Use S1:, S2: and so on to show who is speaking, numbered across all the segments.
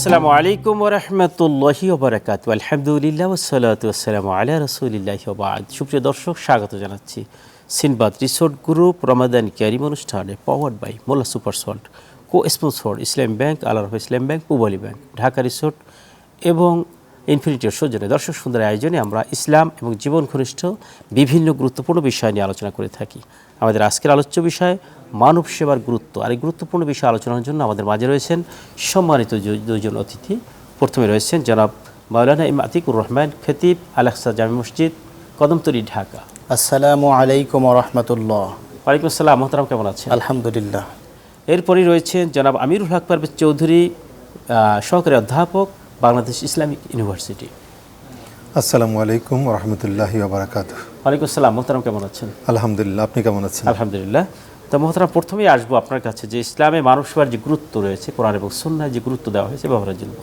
S1: আসসালামু আলাইকুম ওরহমতুল্লাহি ওবরাকাত আলহামদুলিল্লাহ ওসালাত আসসালামু আলা রসুলিল্লাহ বাদ সুপ্রিয় দর্শক, স্বাগত জানাচ্ছি Sinbad resort group Ramadan Kareem অনুষ্ঠানে powered by Molla super salt co sponsor Islami bank Alarafah Islami bank, Pubali bank, Dhaka resort এবং ইনফিনিটির সৌজন্যে। দর্শক, সুন্দর আয়োজনে আমরা ইসলাম এবং জীবন ঘনিষ্ঠ বিভিন্ন গুরুত্বপূর্ণ বিষয় নিয়ে আলোচনা করে থাকি। আমাদের আজকের আলোচ্য বিষয় মানব সেবার গুরুত্ব। আর এই গুরুত্বপূর্ণ বিষয় আলোচনার জন্য আমাদের মাঝে রয়েছেন সম্মানিত দুজন অতিথি। প্রথমে রয়েছেন জনাব মাওলানা ইম আতিকুর রহমান খতিব আলাক্সা জামি মসজিদ কদমতলী ঢাকা।
S2: আসসালামু আলাইকুম রহমতুল্লাহ।
S1: ওয়ালাইকুম আসসালাম মোহতারাম কেমন আছেন?
S2: আলহামদুলিল্লাহ।
S1: এরপরই রয়েছেন জনাব আমিরুল হক পারভেজ চৌধুরী সহকারী অধ্যাপক বাংলাদেশ ইসলামিক ইউনিভার্সিটি।
S3: আসসালামু আলাইকুম রহমতুল্লাহি বারাকাত
S1: ওয়ালাইকুম আসসালাম মোহতারাম কেমন আছেন?
S3: আলহামদুলিল্লাহ আপনি কেমন আছেন?
S1: আলহামদুলিল্লাহ। তো মোহতারাম প্রথমেই আসব আপনার কাছে যে ইসলামে মানব সেবার যে গুরুত্ব রয়েছে কোরআন এবং সন্ন্যায় যে গুরুত্ব দেওয়া হয়েছে ব্যবহারের জন্য।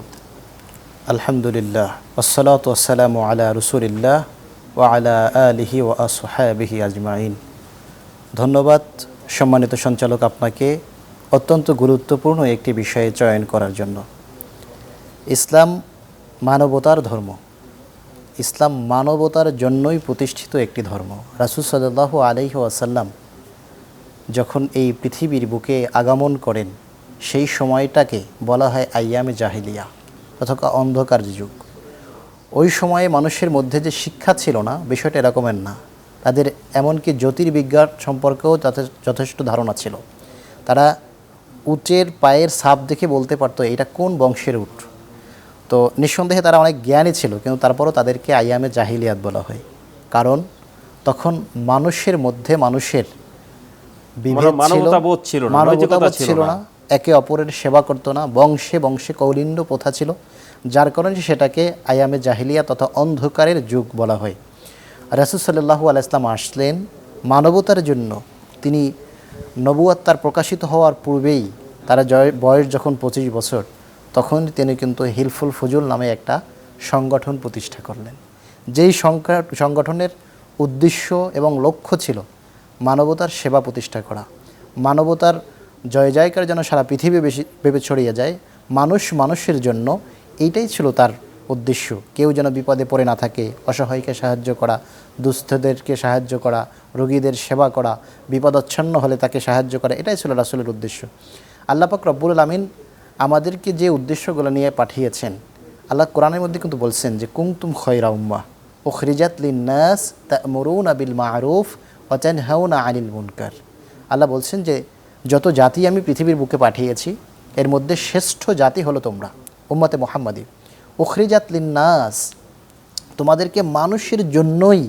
S2: আলহামদুলিল্লাহ ওসলাত ওসালামু আলা রসুলিল্লাহ ও আলা আলিহি ও আসহাবিহি আজমাইন। ধন্যবাদ সম্মানিত সঞ্চালক আপনাকে অত্যন্ত গুরুত্বপূর্ণ একটি বিষয়ে চয়ন করার জন্য। ইসলাম মানবতার ধর্ম। ইসলাম মানবতার জন্যই প্রতিষ্ঠিত একটি ধর্ম। রাসুল সাল্লাহ আলহি আসাল্লাম যখন এই পৃথিবীর বুকে আগমন করেন, সেই সময়টাকে বলা হয় আইয়ামে জাহিলিয়া অথবা অন্ধকার যুগ। ওই সময়ে মানুষের মধ্যে যে শিক্ষা ছিল না, বিষয়টা এরকমের না। তাদের এমনকি জ্যোতির্বিজ্ঞান সম্পর্কেও যথে- যথেষ্ট ধারণা ছিল। তারা উটের পায়ের ছাপ দেখে বলতে পারতো, এটা কোন বংশের উট? তো নিঃসন্দেহে তারা অনেক জ্ঞানী ছিল কিন্তু তারপরও তাদেরকে আইয়ামে জাহিলিয়াত বলা হয়। কারণ তখন মানুষের মধ্যে মানুষের ছিল
S1: মানবতাবোধ ছিল না,
S2: একে অপরের সেবা করতো না বংশে বংশে কৌলিন্য প্রথা ছিল যার কারণে সেটাকে আয়ামে জাহিলিয়া তথা অন্ধকারের যুগ বলা হয়। রাসুল সাল্লাহু আলাইসলাম আসলেন মানবতার জন্য। তিনি নবুয়াত তার প্রকাশিত হওয়ার পূর্বেই তারা জয় বয়স যখন পঁচিশ বছর তখন তিনি কিন্তু হিলফুল ফজুল নামে একটা সংগঠন প্রতিষ্ঠা করলেন। যেই সংগঠনের উদ্দেশ্য এবং লক্ষ্য ছিল মানবতার সেবা প্রতিষ্ঠা করা। মানবতার জয় জয়কার যেন সারা পৃথিবী বেশি ভেবে ছড়িয়ে যায়, মানুষ মানুষের জন্য এইটাই ছিল তার উদ্দেশ্য। কেউ যেন বিপদে পড়ে না থাকে, অসহায়কে সাহায্য করা, দুস্থদেরকে সাহায্য করা, রোগীদের সেবা করা, বিপদচ্ছন্ন হলে তাকে সাহায্য করা, এটাই ছিল রাসুলের উদ্দেশ্য। আল্লাপাক রব্বুল আলমিন আমাদেরকে যে উদ্দেশ্যগুলো নিয়ে পাঠিয়েছেন, আল্লাহ কোরআনের মধ্যে কিন্তু বলছেন যে কুমতুম খয়রা উম্মা উখরিজাত লিন্নাস তা'মুরুনা বিল মা'রুফ ওয়া তানহাউনা আনিল মুনকার। আল্লাহ বলছেন যে, যত জাতি আমি পৃথিবীর বুকে পাঠিয়েছি, এর মধ্যে শ্রেষ্ঠ জাতি হলো তোমরা, উম্মতে মোহাম্মদী। উখরিজাত লিন্নাস তোমাদেরকে মানুষের জন্যই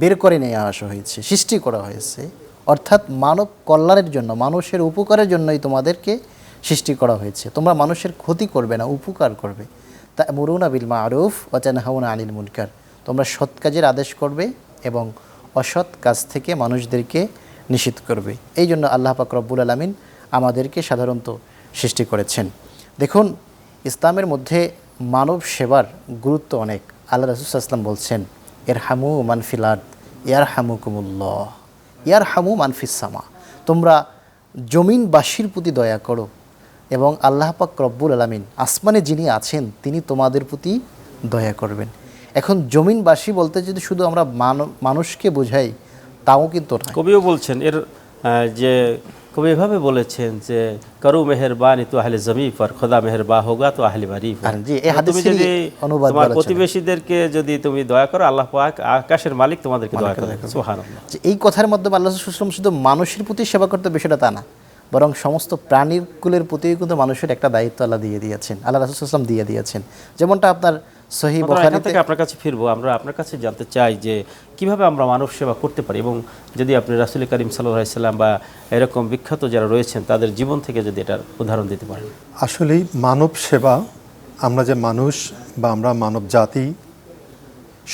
S2: বের করে নিয়ে আসা হয়েছে, সৃষ্টি করা হয়েছে। অর্থাৎ মানব কল্যাণের জন্য, মানুষের উপকারের জন্যই তোমাদেরকে সৃষ্টি করা হয়েছে। তোমরা মানুষের ক্ষতি করবে না, উপকার করবে। তা মুরুনা বিল মারুফ হাউনা আনিল মুনকার। তোমরা সৎ কাজের আদেশ করবে এবং অসৎ কাজ থেকে মানুষদেরকে নিষিদ্ধ করবে। এই জন্য আল্লাহ পাক রব্বুল আলমিন আমাদেরকে সাধারণত সৃষ্টি করেছেন। দেখুন, ইসলামের মধ্যে মানব সেবার গুরুত্ব অনেক। আল্লাহ রসুলাম বলছেন এর হামু মানফিলাদ ইয়ার হামু কুমুল্লাহ ইয়ার হামু মানফিসামা তোমরা জমিনবাসীর প্রতি দয়া করো এবং আল্লাহ পাক রব্বুল আলমিন আসমানে যিনি আছেন তিনি তোমাদের প্রতি দয়া করবেন। এখন জমিনবাসী বলতে যদি শুধু আমরা মানুষকে বোঝাই তাও কিন্তু
S1: কবিও বলছেন এর যে কবি এভাবে বলেছেন যে করু মেহেরবানি তো আহলে জমি পর খোদা মেহেরবা হোগা তো আহলে বাড়ি তুমি যদি তোমার প্রতিবেশীদেরকে যদি তুমি দয়া করো আল্লাহ পাক আকাশের মালিক তোমাদেরকে দয়া করে
S2: এই কথার মাধ্যমে আল্লাহ সুসলাম শুধু মানুষের প্রতি সেবা করতে বিষয়টা তা না। বরং সমস্ত প্রাণীর কুলের প্রতিও কিন্তু মানুষের একটা দায়িত্ব আল্লাহ দিয়ে দিয়েছেন আল্লাহ রাসুলাম দিয়ে দিয়েছেন। যেমনটা আপনার সহি
S1: থেকে আপনার কাছে ফিরবো আমরা আপনার কাছে জানতে চাই যে কীভাবে আমরা মানব সেবা করতে পারি এবং যদি আপনি রাসুল করিম সাল্লাম বা এরকম বিখ্যাত যারা রয়েছেন তাদের জীবন থেকে যদি এটার উদাহরণ দিতে পারেন।
S3: আসলেই মানব সেবা আমরা যে মানুষ বা আমরা মানব জাতি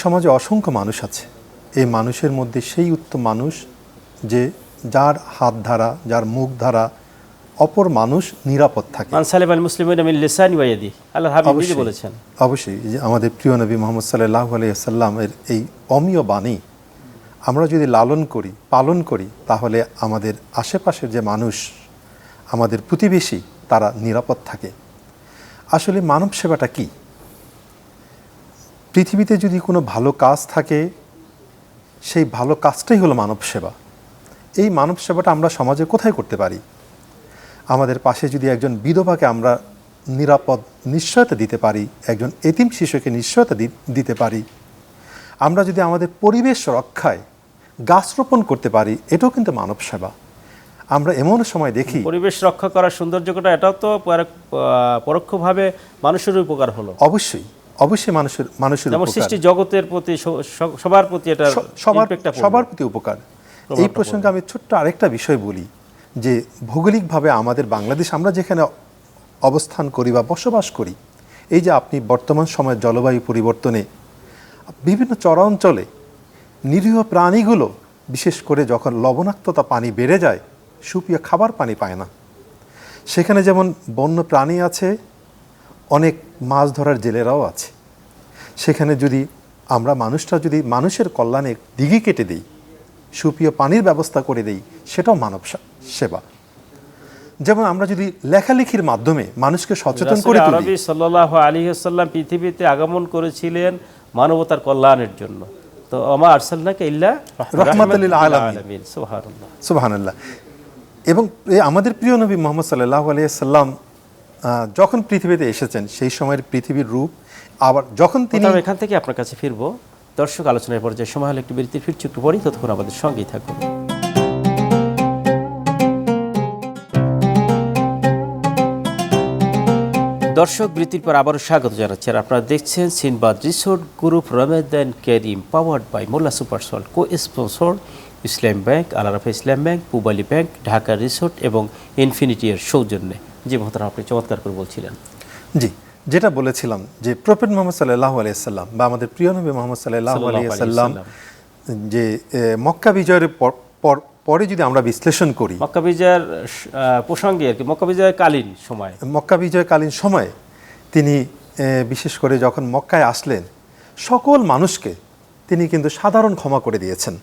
S3: সমাজে অসংখ্য মানুষ আছে। এই মানুষের মধ্যে সেই উত্তম মানুষ যে যার হাত ধারা যার মুখ ধারা অপর মানুষ নিরাপদ থাকে।
S1: বলেছেন।
S3: অবশ্যই যে আমাদের প্রিয় নবী মোহাম্মদ সাল্লাহ আলাইসাল্লামের এই অমীয় বাণী আমরা যদি লালন করি পালন করি তাহলে আমাদের আশেপাশের যে মানুষ আমাদের প্রতিবেশী তারা নিরাপদ থাকে। আসলে মানব সেবাটা কি? পৃথিবীতে যদি কোনো ভালো কাজ থাকে সেই ভালো কাজটাই হলো মানব সেবা। এই মানব সেবাটা আমরা সমাজে কোথায় করতে পারি? আমাদের পাশে যদি একজন বিধবাকে আমরা নিরাপদ নিশ্চয়তা দিতে পারি একজন এতিম শিশুকে নিশ্চয়তা দিতে পারি আমরা যদি আমাদের পরিবেশ রক্ষায় গাছ রোপণ করতে পারি এটাও কিন্তু মানব সেবা। আমরা এমন সময় দেখি
S1: পরিবেশ রক্ষা করার সৌন্দর্যটা এটাও তো পরোক্ষ- পরোক্ষভাবে মানুষের উপকার হলো।
S3: অবশ্যই অবশ্যই মানুষের মানুষের
S1: সৃষ্টি জগতের প্রতি সবার প্রতি এটা
S3: সবার সবার প্রতি উপকার। এই প্রসঙ্গে আমি ছোট্ট আরেকটা বিষয় বলি যে ভৌগোলিকভাবে আমাদের বাংলাদেশ আমরা যেখানে অবস্থান করি বা বসবাস করি এই যে আপনি বর্তমান সময়ের জলবায়ু পরিবর্তনে বিভিন্ন চরাঞ্চলে নিরীহ প্রাণীগুলো বিশেষ করে যখন লবণাক্ততা পানি বেড়ে যায় সুপিয়া খাবার পানি পায় না। সেখানে যেমন বন্য প্রাণী আছে অনেক মাছ ধরার জেলেরাও আছে। সেখানে যদি আমরা মানুষটা যদি মানুষের কল্যাণে দিঘি কেটে দিই সুপ্রিয় পানির ব্যবস্থা করে দিই সেটাও মানব সেবা। যেমন আমরা যদি লেখালেখির মাধ্যমে মানুষকে সচেতন করে তুলি।
S1: আরবি সাল্লাল্লাহু আলাইহি ওয়াসাল্লাম পৃথিবীতে আগমন করেছিলেন মানবতার কল্যাণের জন্য। তো আমা আরসালনাকা ইল্লা
S3: রাহমাতাল লিল আলামিন।
S1: আলামিন সুবহানাল্লাহ।
S3: এবং আমাদের প্রিয় নবী মোহাম্মদ সাল্লাহ আলিয়াল্লাম যখন পৃথিবীতে এসেছেন সেই সময়ের পৃথিবীর রূপ আবার যখন তিনি
S1: এখান থেকে আপনার কাছে ফিরবো? দর্শক, আলোচনার পর্যায়ে সময় হলে, একটু বিরতি ফিরছি, একটু পরেই ততক্ষণ আমাদের সঙ্গেই থাকুন। দর্শক বৃত্তির পর আবারও স্বাগত জানাচ্ছি। আর আপনারা দেখছেন Sinbad resort group Ramadan Kareem, powered by Molla super salt co sponsor Islami bank, Alarafah Islami bank, Pubali bank, Dhaka resort এবং ইনফিনিটি এর সৌজন্যে। যে মহতারা আপনি চমৎকার করে বলছিলেন।
S3: জি। যেটা বলেছিলাম যে প্রফেট মোহাম্মদ সাল্লাহ আলিয়াল্লাম বা আমাদের প্রিয় নবী মোহাম্মদ সাল্লাহ আলিয়াল্লাম। যে মক্কা বিজয়ের পর- পর- পরে যদি আমরা বিশ্লেষণ করি।
S1: মক্কা বিজয়ের প্রসঙ্গে আর কি মক্কা বিজয়ের কালীন সময়।
S3: মক্কা বিজয়কালীন সময়ে তিনি বিশেষ করে যখন মক্কায় আসলেন সকল মানুষকে তিনি কিন্তু সাধারণ ক্ষমা করে দিয়েছেন।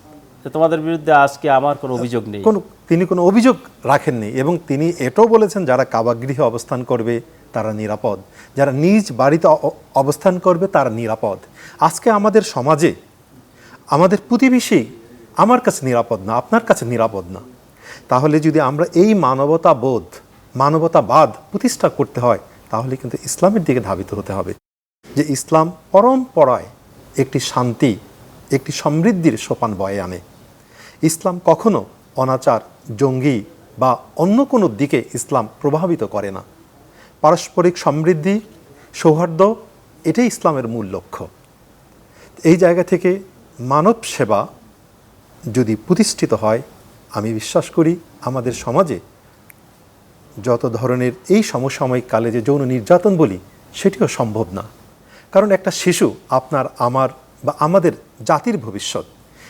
S1: তোমাদের বিরুদ্ধে আজকে আমার কোনো অভিযোগ নেই।
S3: কোনো তিনি কোনো অভিযোগ রাখেননি এবং তিনি এটাও বলেছেন যারা কাবাগৃহে অবস্থান করবে তারা নিরাপদ। যারা নিজ বাড়িতে অবস্থান করবে, তারা নিরাপদ। আজকে আমাদের সমাজে, আমাদের প্রতিবেশী আমার কাছে নিরাপদ না, আপনার কাছে নিরাপদ না। তাহলে যদি আমরা এই মানবতা বোধ মানবতাবাদ প্রতিষ্ঠা করতে হয়, তাহলে কিন্তু ইসলামের দিকে ধাবিত হতে হবে। যে ইসলাম পরম্পরায় একটি শান্তি, একটি সমৃদ্ধির সোপান বয়ে আনে। ইসলাম কখনো অনাচার, জঙ্গি বা অন্য কোনো দিকে ইসলাম প্রভাবিত করে না। পারস্পরিক সমৃদ্ধি, সৌহার্দ্য, এটাই ইসলামের মূল লক্ষ্য। এই জায়গা থেকে মানব সেবা যদি প্রতিষ্ঠিত হয়, আমি বিশ্বাস করি আমাদের সমাজে যত ধরনের এই সমসাময়িক কালে যে যৌন নির্যাতন বলি, সেটিও সম্ভব না। কারণ একটা শিশু আপনার, আমার বা আমাদের জাতির ভবিষ্যৎ।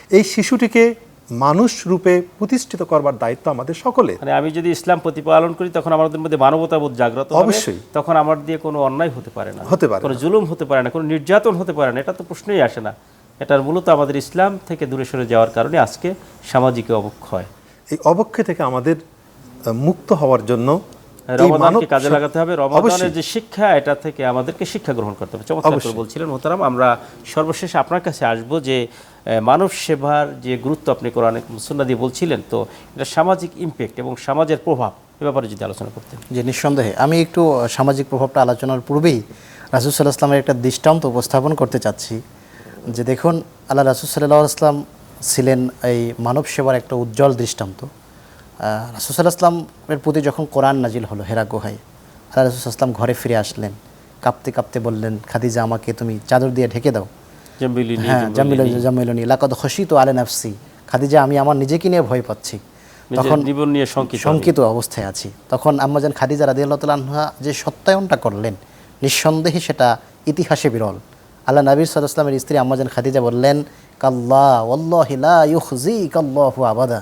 S3: এই শিশুটিকে মানুষ রূপে প্রতিষ্ঠিত করবার দায়িত্ব আমাদের সকলে
S1: মানে আমি যদি ইসলাম প্রতিপালন করি তখন আমাদের মধ্যে মানবতাবোধ জাগ্রত
S3: অবশ্যই।
S1: তখন আমার দিয়ে কোনো অন্যায় হতে পারে না।
S3: হতে পারে
S1: কোনো জুলুম হতে পারে না কোনো নির্যাতন হতে পারে না এটা তো প্রশ্নই আসে না। এটার মূলত আমাদের ইসলাম থেকে দূরে সরে যাওয়ার কারণে আজকে সামাজিক অবক্ষয়।
S3: এই অবক্ষয় থেকে আমাদের মুক্ত হওয়ার জন্য
S1: রমাদানকে কাজে লাগাতে হবে। রমাদানের যে শিক্ষা এটা থেকে আমাদেরকে শিক্ষা গ্রহণ করতে হবে। চমৎকার বলছিলেন মোহতারাম। আমরা সর্বশেষ আপনার কাছে আসব যে মানব সেবার যে গুরুত্ব আপনি কোরআনে সুন্না দিয়ে বলছিলেন তো এটা সামাজিক ইম্প্যাক্ট এবং সমাজের প্রভাব এ ব্যাপারে যদি আলোচনা করতেন।
S2: যে নিঃসন্দেহে। আমি একটু সামাজিক প্রভাবটা আলোচনার পূর্বেই রাসুসাল্লাহ আসলামের একটা দৃষ্টান্ত উপস্থাপন করতে চাচ্ছি। যে দেখুন আল্লাহ রাসুসাল্লাহ আসলাম ছিলেন এই মানব সেবার একটা উজ্জ্বল দৃষ্টান্ত। রাসুসাল্লাহ আসলামের প্রতি যখন কোরআন নাজিল হলো হেরা গুহায় আল্লাহ রাসুল আসলাম ঘরে ফিরে আসলেন কাঁপতে কাঁপতে বললেন খাদিজা আমাকে তুমি চাদর দিয়ে ঢেকে দাও। হ্যাঁ জামিলনি লাকাদ খসি তো আলে নাফসি খাদিজা আমি আমার নিজেকে নিয়ে ভয় পাচ্ছি।
S1: তখন জীবন নিয়ে শঙ্কিত।
S2: অবস্থায় আছি। তখন আম্মাজান খাদিজা রাদিয়াল্লাহু তাআলা আনহা যে সত্যায়নটা করলেন নিঃসন্দেহে সেটা ইতিহাসে বিরল। আল্লাহ নবী সাল্লামের স্ত্রী আম্মাজান খাদিজা বললেন কাল্লা ওয়াল্লাহি লা ইউখজিকাল্লাহু আবাদা।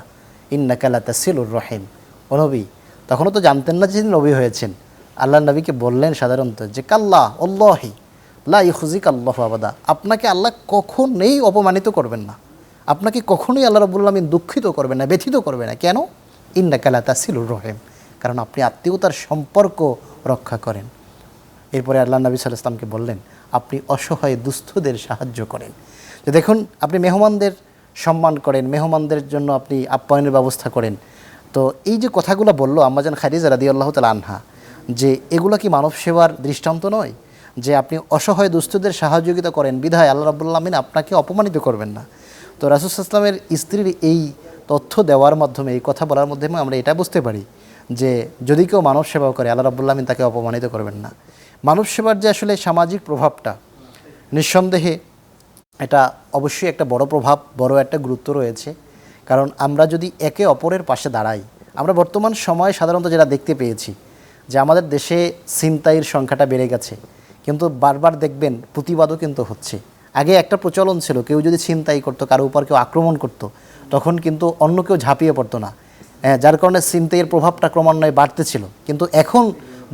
S2: ইন্নাকা লাতাসিলুর রহিম। ও নবী, তখনও তো জানতেন না যে নবী হয়েছেন। আল্লাহ নবীকে বললেন সাধারণত যে, কাল্লা ওল্লাহি লা ইউখজিক আল্লাহ আবাদা। আপনাকে আল্লাহ কখনোই অপমানিত করবেন না। আপনাকে কখনোই আল্লাহ রবুল্লা আমিন দুঃখিত করবে না, ব্যথিত করবে না। কেন? ইন্না কালা তাসিলুর রহেম। কারণ আপনি আত্মীয়তার সম্পর্ক রক্ষা করেন। এরপরে আল্লাহ নবী সাল ইসলামকে বললেন, আপনি অসহায় দুস্থদের সাহায্য করেন। যে দেখুন, আপনি মেহমানদের সম্মান করেন, মেহমানদের জন্য আপনি আপ্যায়নের ব্যবস্থা করেন। তো এই যে কথাগুলো বলল আম্মাজান খাদিজা রাদি আল্লাহ তালা আনহা, যে এগুলো কি মানব সেবার দৃষ্টান্ত নয়? যে আপনি অসহায় দুস্থদের সহযোগিতা করেন, বিধায় আল্লাহ রাবুল্লাহ আমিন আপনাকে অপমানিত করবেন না। তো রাসুসাল্লামের স্ত্রীর এই তথ্য দেওয়ার মাধ্যমে, এই কথা বলার মাধ্যমে আমরা এটা বুঝতে পারি যে যদি কেউ মানব সেবা করে, আল্লাহ রাবুল্লাহ আমিন তাকে অপমানিত করবেন না। মানব সেবার যে আসলে সামাজিক প্রভাবটা, নিঃসন্দেহে এটা অবশ্যই একটা বড় প্রভাব বড় একটা গুরুত্ব রয়েছে। কারণ আমরা যদি একে অপরের পাশে দাঁড়াই আমরা বর্তমান সময়ে সাধারণত যেটা দেখতে পেয়েছি যে আমাদের দেশে ছিনতাইয়ের সংখ্যাটা বেড়ে গেছে। কিন্তু বারবার দেখবেন প্রতিবাদও কিন্তু হচ্ছে। আগে একটা প্রচলন ছিল কেউ যদি ছিনতাই করতো কারও উপর কেউ আক্রমণ করতো তখন কিন্তু অন্য কেউ ঝাঁপিয়ে পড়তো না। হ্যাঁ, যার কারণে ছিনতাইয়ের প্রভাবটা ক্রমান্বয়ে বাড়তেছিল কিন্তু এখন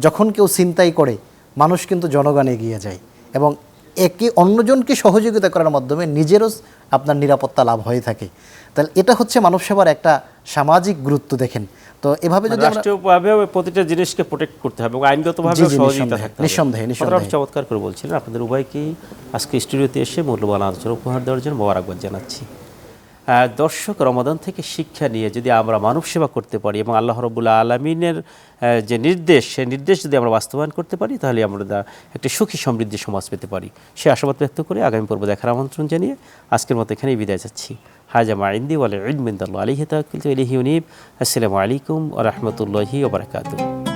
S2: যখন কেউ ছিনতাই করে মানুষ কিন্তু জনগণ এগিয়ে যায় এবং একে অন্যজনকে সহযোগিতা করার মাধ্যমে নিজেরও আপনার নিরাপত্তা লাভ হয়ে থাকে। তাহলে এটা হচ্ছে মানব সেবার একটা সামাজিক গুরুত্ব দেখেন। তো এভাবে যদি
S1: রাষ্ট্রীয়ভাবে প্রতিটা জিনিসকে প্রোটেক্ট করতে হবে এবং আইনগতভাবে সহযোগিতা
S2: নিঃসন্দেহে,
S1: থাকতে হবে।
S2: নিঃসন্দেহে, নিঃসন্দেহে।
S1: চমৎকার করে বলছিলেন। আপনাদের উভয়কেই আজকে স্টুডিওতে এসে মূল্যবান আলোচনা উপহার দেওয়ার জন্য মোবারকবাদ জানাচ্ছি। দর্শক, রমাদান থেকে শিক্ষা নিয়ে যদি আমরা মানব সেবা করতে পারি এবং আল্লাহ রবুল্লা আলমিনের যে নির্দেশ সে নির্দেশ যদি আমরা বাস্তবায়ন করতে পারি, তাহলে আমরা একটি সুখী সমৃদ্ধি সমাজ পেতে পারি। সে আশাবাদ ব্যক্ত করে আগামী পর্ব দেখার আমন্ত্রণ জানিয়ে আজকের মতো এখানেই বিদায় যাচ্ছি। হাজামা ইন্দি ওয়াল ইলমিন্দাল্লাহ আলিহি তাকিল ইলিহি উনিব আসসালামু আলাইকুম ওয়া রাহমাতুল্লাহি ওয়া বারাকাতুহু।